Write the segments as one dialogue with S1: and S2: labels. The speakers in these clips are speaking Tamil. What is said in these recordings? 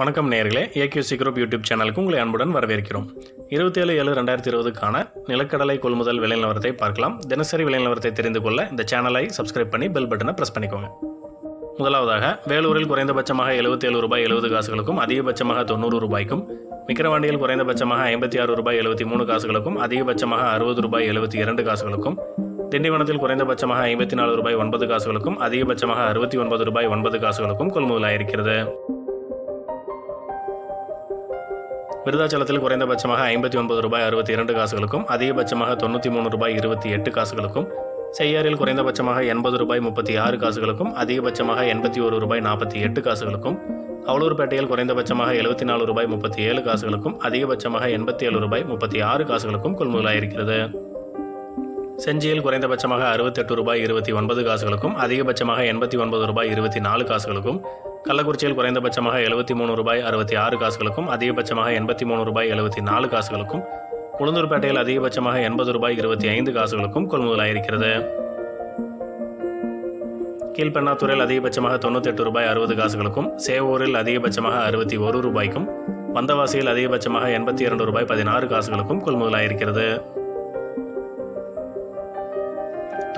S1: வணக்கம் நேர்களே ஏகியூசி குரூப் யூடியூப் சேனலுக்கு உங்களை அன்புடன் வரவேற்கிறோம். இருபத்தேழு ஏழு ரெண்டாயிரத்தி இருபதுக்கான நிலக்கடலை கொள்முதல் விலை நிலவரத்தை பார்க்கலாம். தினசரி விலை நிலவரத்தை தெரிந்து கொள்ள இந்த சேனலை சப்ஸ்கிரைப் பண்ணி பெல் பட்டனை ப்ரெஸ் பண்ணிக்கோங்க. முதலாவதாக வேலூரில் குறைந்தபட்சமாக 77 ரூபாய் எழுபது காசுகளுக்கும் அதிகபட்சமாக தொண்ணூறு ரூபாய்க்கும் விக்கிரவாண்டியில் குறைந்தபட்சமாக ஐம்பத்தி ஆறு ரூபாய் எழுபத்தி மூணு காசுகளுக்கும் அதிகபட்சமாக அறுபது ரூபாய் எழுபத்தி இரண்டு காசுகளுக்கும் திண்டிவனத்தில் குறைந்தபட்சமாக ஐம்பத்தி நாலு ரூபாய் ஒன்பது காசுகளுக்கும் அதிகபட்சமாக அறுபத்தி ஒன்பது ரூபாய் ஒன்பது காசுகளுக்கும் கொள்முதலாயிருக்கிறது. விருதாச்சலத்தில் குறைந்தபட்சமாக ஐம்பத்தி ஒன்பது ரூபாய் அறுபத்தி இரண்டு காசுகளுக்கும் அதிகபட்சமாக தொண்ணூற்றி மூணு ரூபாய் இருபத்தி எட்டு காசுகளுக்கும் செய்யாறில் குறைந்தபட்சமாக எண்பது ரூபாய் முப்பத்தி ஆறு காசுகளுக்கும் அதிகபட்சமாக எண்பத்தி ஒரு ரூபாய் நாற்பத்தி எட்டு காசுகளுக்கும் அவலூர்பேட்டையில் குறைந்தபட்சமாக எழுபத்தி நாலு ரூபாய் முப்பத்தி ஏழு காசுகளுக்கும் அதிகபட்சமாக எண்பத்தி ஏழு ரூபாய் முப்பத்தி ஆறு காசுகளுக்கும் கொள்முதலாயிருக்கிறது. செஞ்சியில் குறைந்தபட்சமாக அறுபத்தெட்டு ரூபாய் இருபத்தி ஒன்பது காசுகளுக்கும் அதிகபட்சமாக எண்பத்தி ஒன்பது ரூபாய் இருபத்தி நாலு காசுகளுக்கும் கள்ளக்குறிச்சியில் குறைந்தபட்சமாக எழுபத்தி மூணு ரூபாய் அறுபத்தி ஆறு காசுகளுக்கும் அதிகபட்சமாக எண்பத்தி மூணு ரூபாய் எழுபத்தி நாலு காசுகளுக்கும் உளுந்தூர்பேட்டையில் அதிகபட்சமாக எண்பது ரூபாய் இருபத்தி ஐந்து காசுகளுக்கும் கொள்முதலாயிருக்கிறது கீழ்பெண்ணாத்தூரில் அதிகபட்சமாக தொண்ணூத்தெட்டு ரூபாய் அறுபது காசுகளுக்கும் சேவூரில் அதிகபட்சமாக அறுபத்தி ஒரு ரூபாய்க்கும் வந்தவாசியில் அதிகபட்சமாக எண்பத்தி இரண்டு ரூபாய் பதினாறு காசுகளுக்கும் கொள்முதலாயிருக்கிறது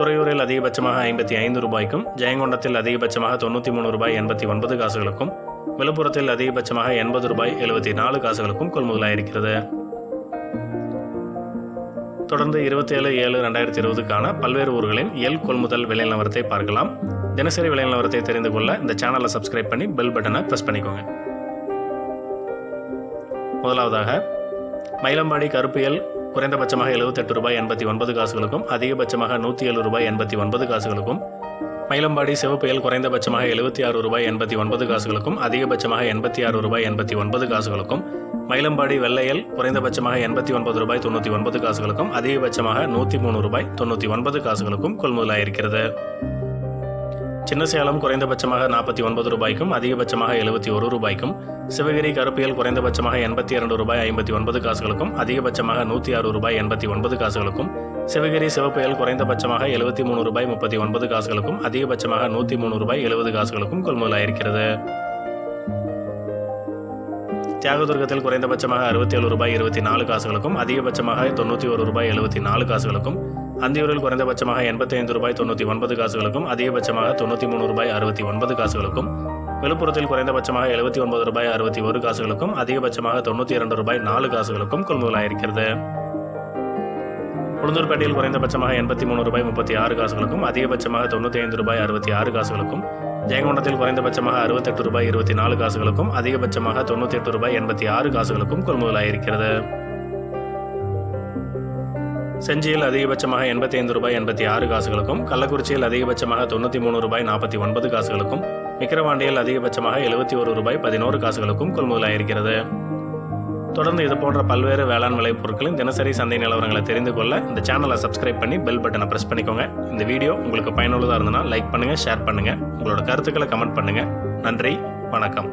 S1: துறையூரில் அதிகபட்சமாக ஐம்பத்தி ஐந்து ரூபாய்க்கும் ஜெயங்கொண்டத்தில் அதிகபட்சமாக தொண்ணூற்றி மூணு ரூபாய் எண்பத்தி ஒன்பது காசுகளுக்கும் விழுப்புரத்தில் அதிகபட்சமாக எண்பது ரூபாய் எழுபத்தி நாலு காசுகளுக்கும் கொள்முதலாயிருக்கிறது. தொடர்ந்து இருபத்தேழு ஏழு ரெண்டாயிரத்தி இருபதுக்கான பல்வேறு ஊர்களின் எல் கொள்முதல் விலை நிலவரத்தை பார்க்கலாம். தினசரி விலை நிலவரத்தை தெரிந்து கொள்ள இந்த சேனலை சப்ஸ்கிரைப் பண்ணி பெல் பட்டனை ப்ரெஸ் பண்ணிக்கோங்க. முதலாவதாக மயிலம்பாடி கருப்பியல் குறைந்தபட்சமாக எழுபத்தெட்டு ரூபாய் எண்பத்தி ஒன்பது காசுகளுக்கும் அதிகபட்சமாக நூற்றி ஏழு ரூபாய் எண்பத்தி ஒன்பது காசுகளுக்கும் மயிலம்பாடி சிவப்புயல் குறைந்தபட்சமாக எழுபத்தி ஆறு ரூபாய் எண்பத்தி ஒன்பது காசுகளுக்கும் அதிகபட்சமாக எண்பத்தி ஆறு ரூபாய் எண்பத்தி ஒன்பது காசுகளுக்கும் மயிலம்பாடி வெள்ளையல் குறைந்தபட்சமாக எண்பத்தி ஒன்பது ரூபாய் தொண்ணூற்றி ஒன்பது காசுகளுக்கும் அதிகபட்சமாக நூற்றி மூணு ரூபாய் தொண்ணூற்றி ஒன்பது காசுகளுக்கும் கொள்முதலாயிருக்கிறது. சின்ன சேலம் குறைந்தபட்சமாக நாற்பத்தி ஒன்பது ரூபாய்க்கும் அதிகபட்சமாக எழுபத்தி ஒரு ரூபாய்க்கும் சிவகிரி கருப்பியல் குறைந்தபட்சமாக எண்பத்தி இரண்டு ரூபாய் ஐம்பத்தி ஒன்பது காசுகளுக்கும் அதிகபட்சமாக நூற்றி ஆறு ரூபாய் எண்பத்தி ஒன்பது காசுகளுக்கும் சிவகிரி சிவப்புயல் குறைந்தபட்சமாக எழுபத்தி மூணு ரூபாய் முப்பத்தி ஒன்பது காசுகளுக்கும் அதிகபட்சமாக நூற்றி மூணு ரூபாய் எழுபது காசுகளுக்கும் கொள்முதலாயிருக்கிறது. தியாகதுர்கத்தில் குறைந்தபட்சமாக அறுபத்தி ஏழு ரூபாய் இருபத்தி நாலு காசுகளுக்கும் அதிகபட்சமாக தொண்ணூற்றி ஒரு ரூபாய் எழுபத்தி நாலு காசுகளுக்கும் அந்தியூரில் குறைந்தபட்சமாக எண்பத்தைந்து ரூபாய் தொண்ணூற்றி ஒன்பது காசுகளுக்கும் அதிகபட்சமாக தொண்ணூற்றி மூணு ரூபாய் அறுபத்தி ஒன்பது காசுகளுக்கும் விழுப்புரத்தில் குறைந்தபட்சமாக எழுபத்தி ஒன்பது ரூபாய் அறுபத்தி ஒரு காசுகளுக்கும் அதிகபட்சமாக தொண்ணூற்றி இரண்டு ரூபாய் நாலு காசுகளுக்கும் கொள்முதலாயிருக்கிறது. உளுந்தூர்பேட்டையில் குறைந்தபட்சமாக எண்பத்தி மூணு ரூபாய் முப்பத்தி ஆறு காசுகளுக்கும் அதிகபட்சமாக தொண்ணூற்றி ஐந்து ரூபாய் அறுபத்தி ஆறு காசுகளுக்கும் ஜெயங்கொண்டத்தில் குறைந்தபட்சமாக அறுபத்தெட்டு ரூபாய் இருபத்தி நாலு காசுகளுக்கும் அதிகபட்சமாக தொண்ணூற்றி எட்டு ரூபாய் எண்பத்தி ஆறு காசுகளுக்கும் கொள்முதலாயிருக்கிறது. செஞ்சியில் அதிகபட்சமாக எண்பத்தி ஐந்து ரூபாய் எண்பத்தி ஆறு காசுகளுக்கும் கள்ளக்குறிச்சியில் அதிகபட்சமாக தொண்ணூற்றி மூணு ரூபாய் நாற்பத்தி ஒன்பது காசுகளுக்கும் விக்கிரவாண்டியில் அதிகபட்சமாக எழுபத்தி ஒரு ரூபாய் பதினோரு காசுகளுக்கும் கொள்முதலாயிருக்கிறது தொடர்ந்து இது போன்ற பல்வேறு வேளாண் விளை பொருட்களின் தினசரி சந்தை நிலவரங்களை தெரிந்து கொள்ள இந்த சேனலை சப்ஸ்கிரைப் பண்ணி பெல் பட்டனை ப்ரெஸ் பண்ணிக்கோங்க. இந்த வீடியோ உங்களுக்கு பயனுள்ளதாக இருந்தனா லைக் பண்ணுங்கள் ஷேர் பண்ணுங்கள் உங்களோட கருத்துக்களை கமெண்ட் பண்ணுங்கள் நன்றி வணக்கம்.